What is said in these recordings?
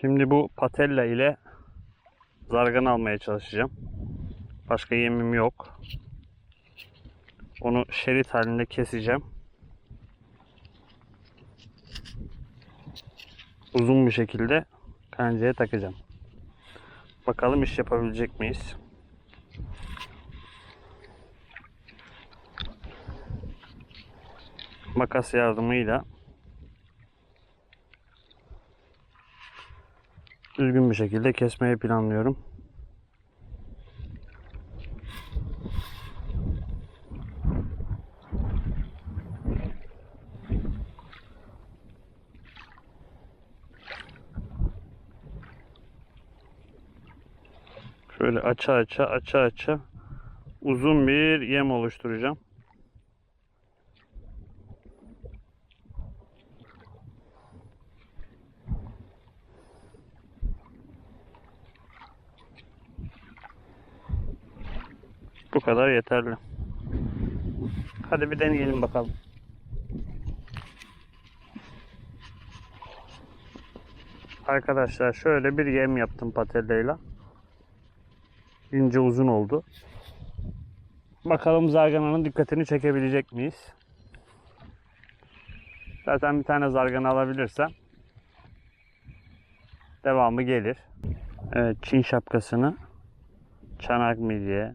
Şimdi bu patella ile zargan almaya çalışacağım. Başka yemim yok. Onu şerit halinde keseceğim. Uzun bir şekilde kancaya takacağım. Bakalım iş yapabilecek miyiz? Makas yardımıyla düzgün bir şekilde kesmeyi planlıyorum. Şöyle aça aça aça aça uzun bir yem oluşturacağım. Bu kadar yeterli. Hadi bir deneyelim bakalım. Arkadaşlar şöyle bir yem yaptım patelleyle. İnce uzun oldu. Bakalım zargananın dikkatini çekebilecek miyiz? Zaten bir tane zargana alabilirsem devamı gelir. Evet Çin şapkasını çanak midye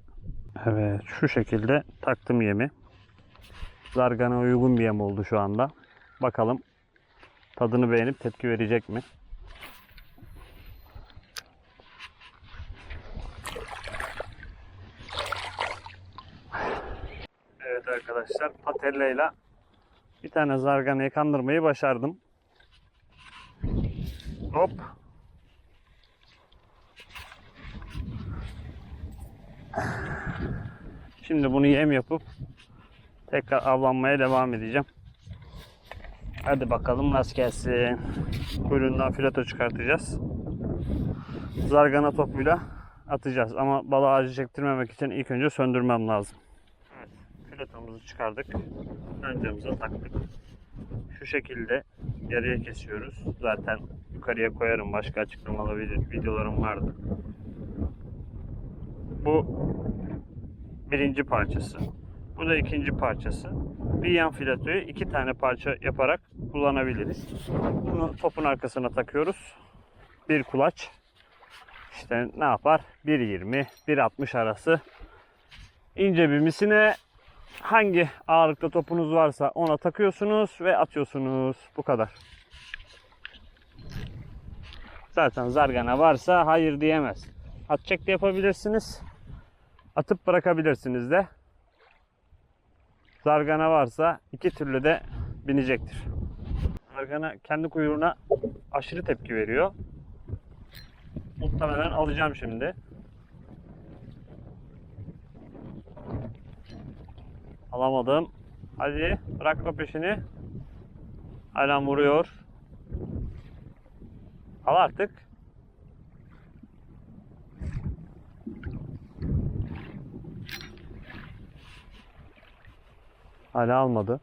Evet şu şekilde taktım yemi. Zargana uygun bir yem oldu şu anda. Bakalım tadını beğenip tepki verecek mi? Evet arkadaşlar patella ile bir tane zarganayı kandırmayı başardım. Hop. Şimdi bunu yem yapıp tekrar avlanmaya devam edeceğim. Hadi bakalım nasıl gelsin. Kuyruğundan fileto çıkartacağız. Zargana topuyla atacağız. Ama balığı acı çektirmemek için ilk önce söndürmem lazım. Evet, filetomuzu çıkardık. Öncemize taktık. Şu şekilde yarıya kesiyoruz. Zaten yukarıya koyarım. Başka açıklamalı vid- videolarım vardı. Bu birinci parçası. Bu da ikinci parçası. Bir yan filetoyu iki tane parça yaparak kullanabiliriz. Bunu topun arkasına takıyoruz. Bir kulaç. İşte ne yapar? 1.20, 1.60 arası. İnce bir misine hangi ağırlıkta topunuz varsa ona takıyorsunuz ve atıyorsunuz. Bu kadar. Zaten zargana varsa hayır diyemez. Atacak da yapabilirsiniz. Atıp bırakabilirsiniz de. Zargana varsa iki türlü de binecektir. Zargana kendi kuyruğuna aşırı tepki veriyor. Muhtemelen alacağım şimdi. Alamadım. Hadi bırakma peşini. Hala vuruyor. Al artık. Hala almadı.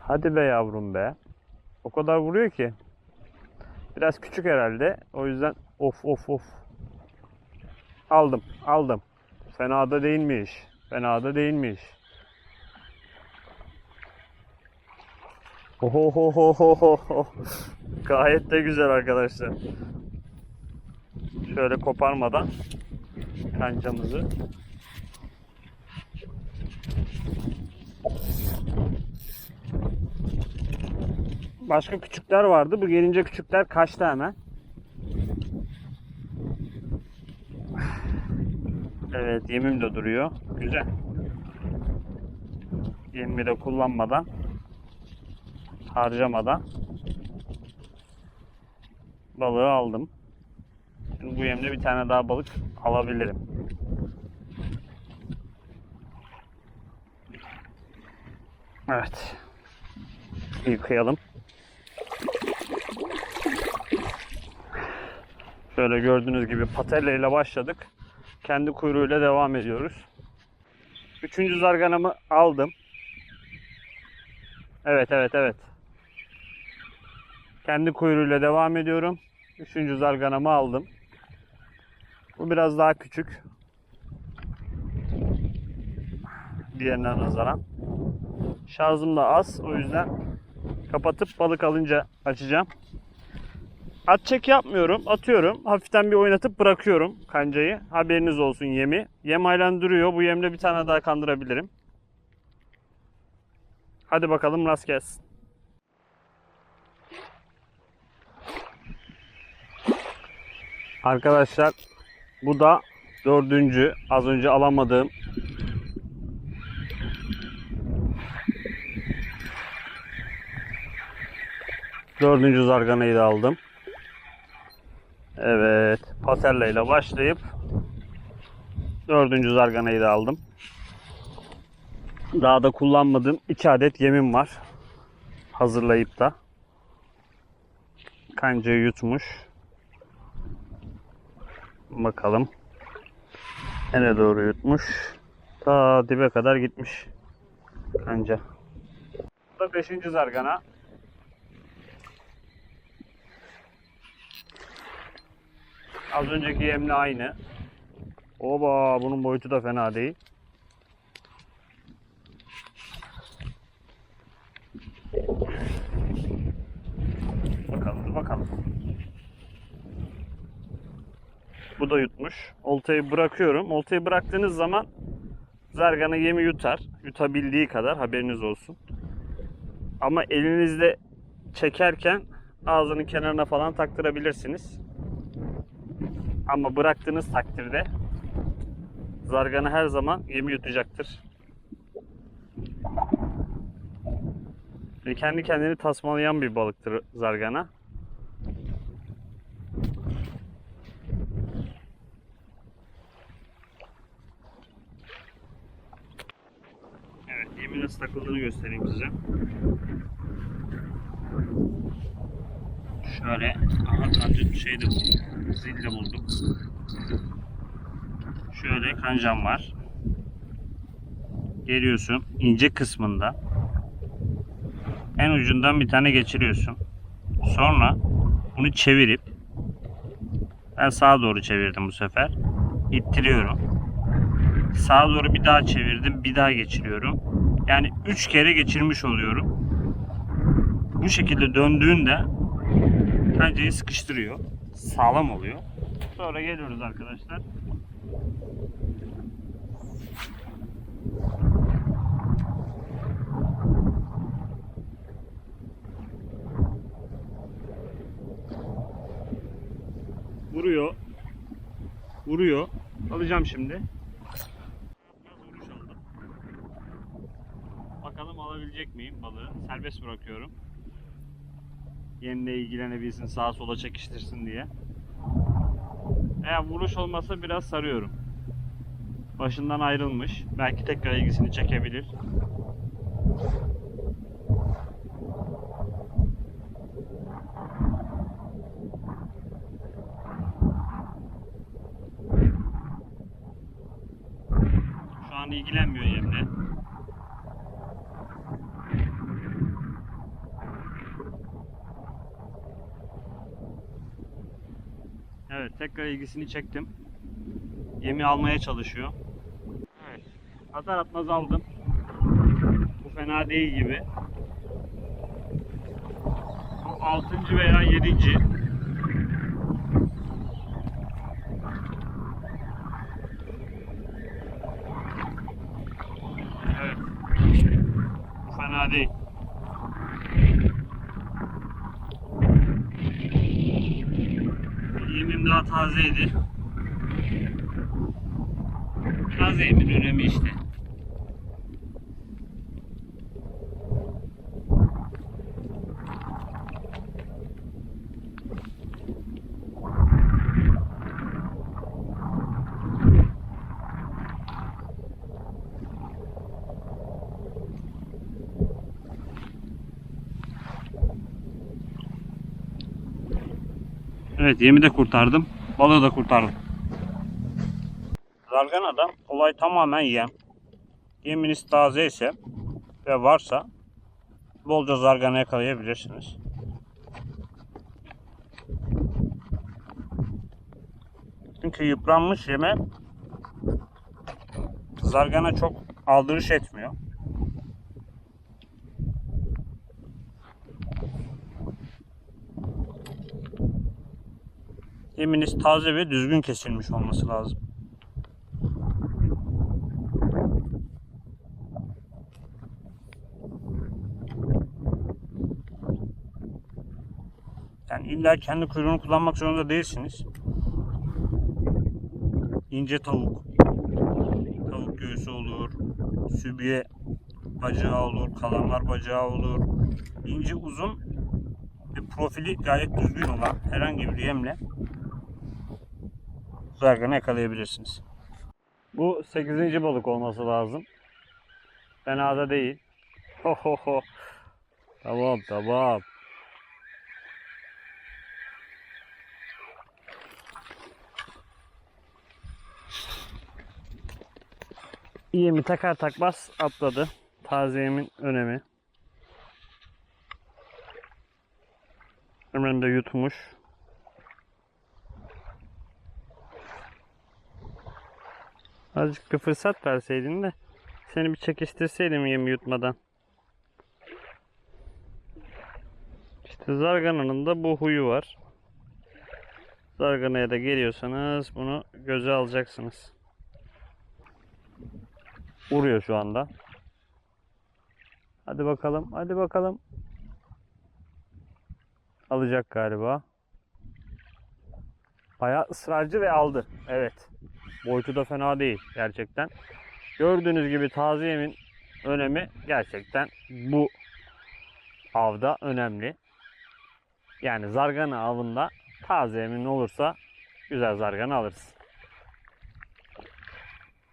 Hadi be yavrum be. O kadar vuruyor ki. Biraz küçük herhalde. O yüzden of of of. Aldım, aldım. Fena da değilmiş. Fena da değilmiş. Oho ho ho ho ho ho. Gayet de güzel arkadaşlar. Şöyle koparmadan kancamızı Başka küçükler vardı. Bu gelince küçükler kaçtı hemen. Evet yemim de duruyor. Güzel. Yemimi de kullanmadan harcamadan balığı aldım. Şimdi bu yemle bir tane daha balık alabilirim. Evet. Yıkayalım. Şöyle gördüğünüz gibi patella ile başladık. Kendi kuyruğuyla devam ediyoruz. Üçüncü zarganamı aldım. Evet evet evet. Kendi kuyruğuyla devam ediyorum. Üçüncü zarganamı aldım. Bu biraz daha küçük. Diğerine nazaran. Şarjım da az. O yüzden kapatıp balık alınca açacağım. At çek yapmıyorum. Atıyorum. Hafiften bir oynatıp bırakıyorum kancayı. Haberiniz olsun yemi. Yem halen duruyor. Bu yemle bir tane daha kandırabilirim. Hadi bakalım rast gelsin. Arkadaşlar bu da dördüncü az önce alamadığım dördüncü zarganayı da aldım. Evet pasella ile başlayıp dördüncü zarganayı da aldım. Daha da kullanmadığım iki adet yemim var. Hazırlayıp da. Kancayı yutmuş. Bakalım. Nereye doğru yutmuş? Ta dibe kadar gitmiş. Kanca. Bu da beşinci zargana. Az önceki yemle aynı. Oba bunun boyutu da fena değil. Bakalım bakalım. Bu da yutmuş. Oltayı bırakıyorum. Oltayı bıraktığınız zaman zargana yemi yutar. Yutabildiği kadar haberiniz olsun. Ama elinizle çekerken ağzının kenarına falan taktırabilirsiniz. Ama bıraktığınız takdirde zargana her zaman yemi yutacaktır. Ve kendi kendini tasmalayan bir balıktır zargana. Evet, yemin nasıl takıldığını göstereyim size. Şöyle, aha kanca şey de buldum, zil de buldum. Şöyle kancam var. Geliyorsun ince kısmında. En ucundan bir tane geçiriyorsun. Sonra bunu çevirip ben sağa doğru çevirdim bu sefer. İttiriyorum. Sağa doğru bir daha çevirdim. Bir daha geçiriyorum. Yani 3 kere geçirmiş oluyorum. Bu şekilde döndüğünde kancayı sıkıştırıyor. Sağlam oluyor. Sonra geliyoruz arkadaşlar. Vuruyor. Vuruyor. Alacağım şimdi. Biraz vuruş aldım. Bakalım alabilecek miyim balığı? Serbest bırakıyorum. Yemle ilgilenebilsin, sağa sola çekiştirsin diye. Eğer vuruş olmasa biraz sarıyorum. Başından ayrılmış. Belki tekrar ilgisini çekebilir. Şu an ilgilenmiyor yemle. Evet tekrar ilgisini çektim. Yemi almaya çalışıyor. Evet. Atar atmaz aldım. Bu fena değil gibi. Bu 6. veya 7. Evet. Bu fena değil. Yemim daha tazeydi. Taze yemin üremi işte. Evet yemi de kurtardım. Balığı da kurtardım. Zargana'da olay tamamen yem. Yeminiz taze ise ve varsa bolca zargana yakalayabilirsiniz. Çünkü yıpranmış yeme zargana çok aldırış etmiyor. Yeminiz taze ve düzgün kesilmiş olması lazım. Yani illa kendi kuyruğunu kullanmak zorunda değilsiniz. İnce tavuk, tavuk göğsü olur, sübye bacağı olur, kalamar bacağı olur. İnce uzun ve profili gayet düzgün olan herhangi bir yemle zargana yakalayabilirsiniz. Bu 8. balık olması lazım. Fena da değil. Ho ho ho. Tamam tamam. Yemi takar takmaz atladı. Taze yemin önemi. Hemen de yutmuş. Azıcık bir fırsat verseydin de seni bir çekiştirseydim yemi yutmadan. İşte zargananın da bu huyu var. Zarganaya da geliyorsanız bunu göze alacaksınız. Vuruyor şu anda. Hadi bakalım, hadi bakalım. Alacak galiba. Bayağı ısrarcı ve aldı. Evet. Boyutu da fena değil gerçekten. Gördüğünüz gibi taze yemin önemi gerçekten bu avda önemli. Yani zargana avında taze yemin olursa güzel zargana alırız.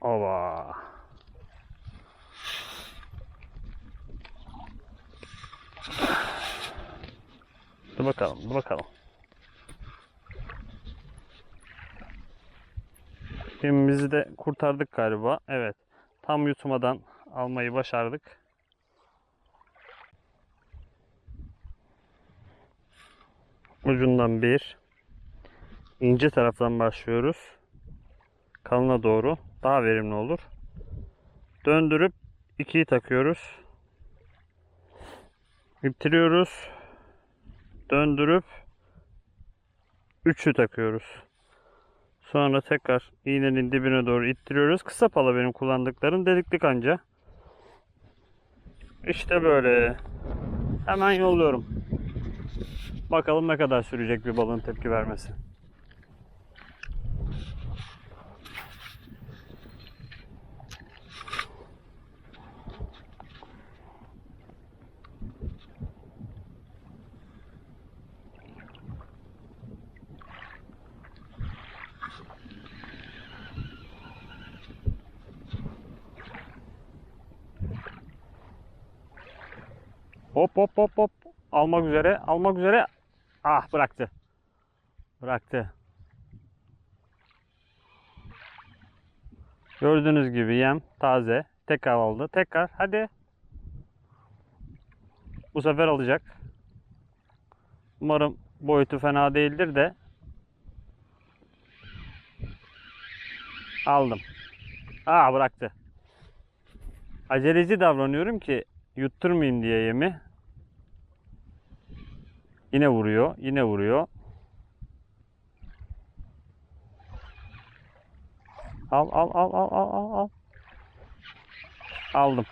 Ova. Dur bakalım, dur bakalım. Gemimizi de kurtardık galiba. Evet. Tam yutmadan almayı başardık. Ucundan bir. ince taraftan başlıyoruz. Kalına doğru. Daha verimli olur. Döndürüp ikiyi takıyoruz. İttiriyoruz. Döndürüp üçü takıyoruz. Sonra tekrar iğnenin dibine doğru ittiriyoruz. Kısa pala benim kullandıklarım delikli kanca. İşte böyle. Hemen yolluyorum. Bakalım ne kadar sürecek bir balığın tepki vermesi. Hop hop hop hop. Almak üzere. Almak üzere. Ah bıraktı. Bıraktı. Gördüğünüz gibi yem taze. Tekrar aldı. Tekrar hadi. Bu sefer alacak. Umarım boyutu fena değildir de. Aldım. Aa bıraktı. Aceleci davranıyorum ki yutturmayayım diye yemi. Yine vuruyor, yine vuruyor. Al al al al al al al. Aldım.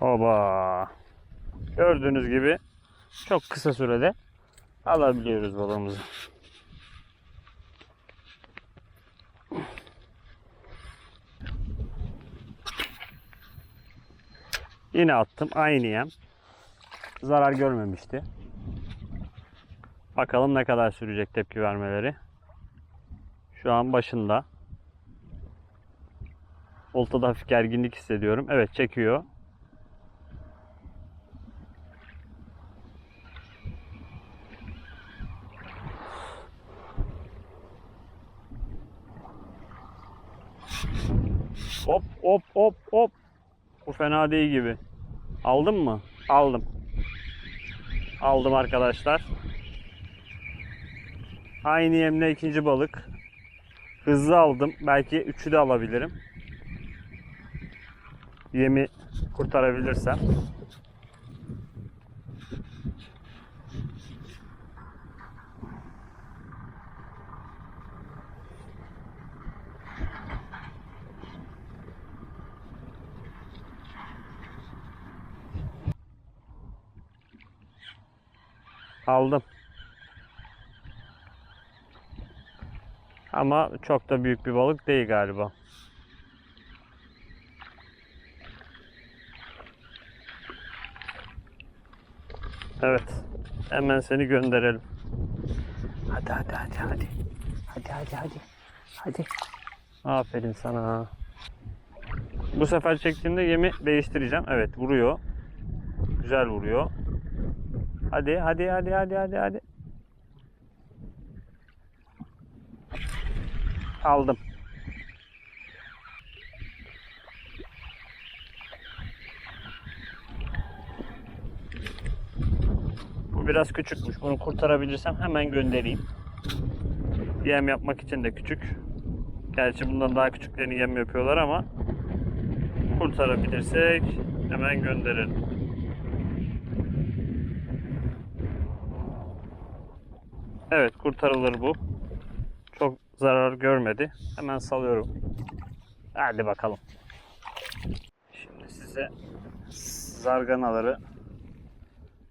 Oba. Gördüğünüz gibi çok kısa sürede alabiliyoruz balığımızı. Yine attım. Aynı yem. Zarar görmemişti. Bakalım ne kadar sürecek tepki vermeleri. Şu an başında. Oltada hafif gerginlik hissediyorum. Evet çekiyor. Hop hop hop hop. Bu fena değil gibi. Aldın mı? Aldım. Aldım arkadaşlar. Aynı yemle ikinci balık. Hızlı aldım. Belki üçü de alabilirim. Yemi kurtarabilirsem. Aldım. Ama çok da büyük bir balık değil galiba. Evet. Hemen seni gönderelim. Hadi hadi hadi hadi. Hadi hadi hadi. Hadi. Aferin sana. Bu sefer çektiğimde yemi değiştireceğim. Evet vuruyor. Güzel vuruyor. Hadi hadi hadi hadi hadi hadi. Aldım. Bu biraz küçükmüş. Bunu kurtarabilirsem hemen göndereyim. Yem yapmak için de küçük. Gerçi bundan daha küçüklerini yem yapıyorlar ama kurtarabilirsek hemen gönderelim. Evet kurtarılır bu. Çok zarar görmedi. Hemen salıyorum. Hadi bakalım. Şimdi size zarganaları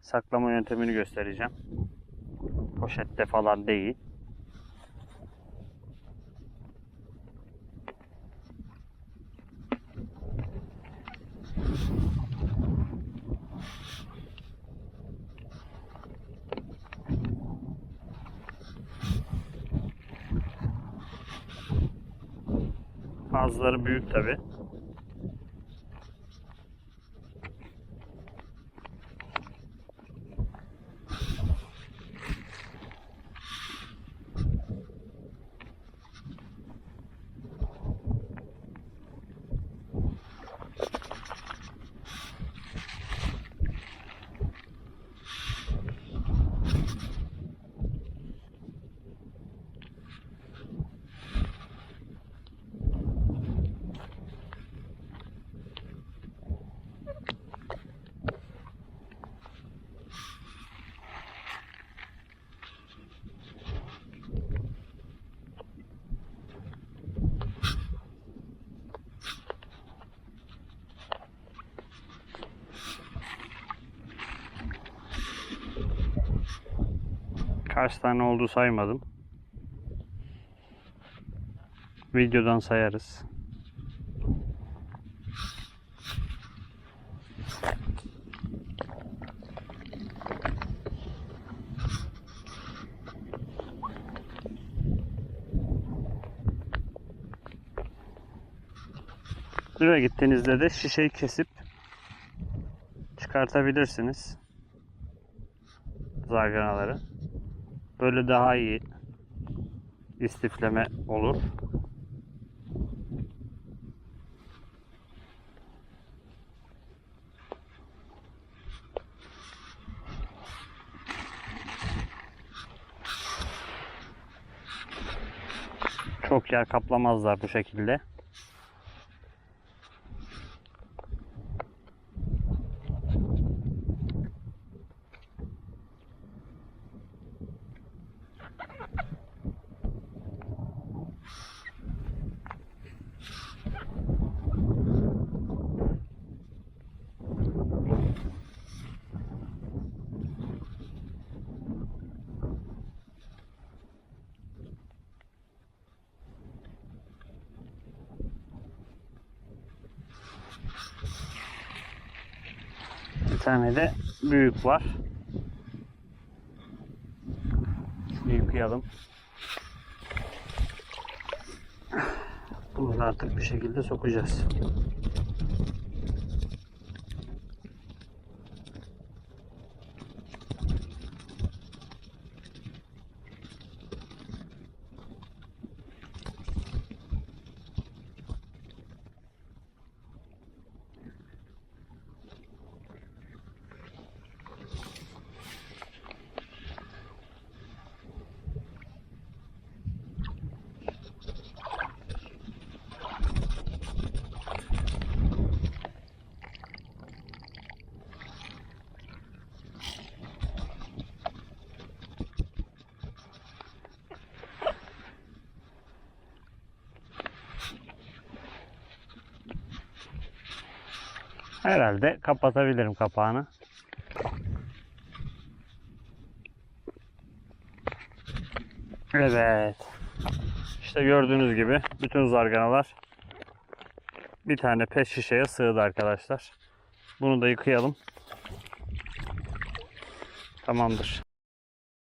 saklama yöntemini göstereceğim. Poşette falan değil. Bazıları büyük tabi. Kaç tane oldu saymadım. Videodan sayarız. Buraya gittiğinizde de şişeyi kesip çıkartabilirsiniz. Zarganaları. Böyle daha iyi istifleme olur. Çok yer kaplamazlar bu şekilde. Tane de büyük var. Şunu yıkayalım. Bunu da artık bir şekilde sokacağız. Herhalde kapatabilirim kapağını. Evet. İşte gördüğünüz gibi bütün zarganalar bir tane pet şişeye sığdı arkadaşlar. Bunu da yıkayalım. Tamamdır.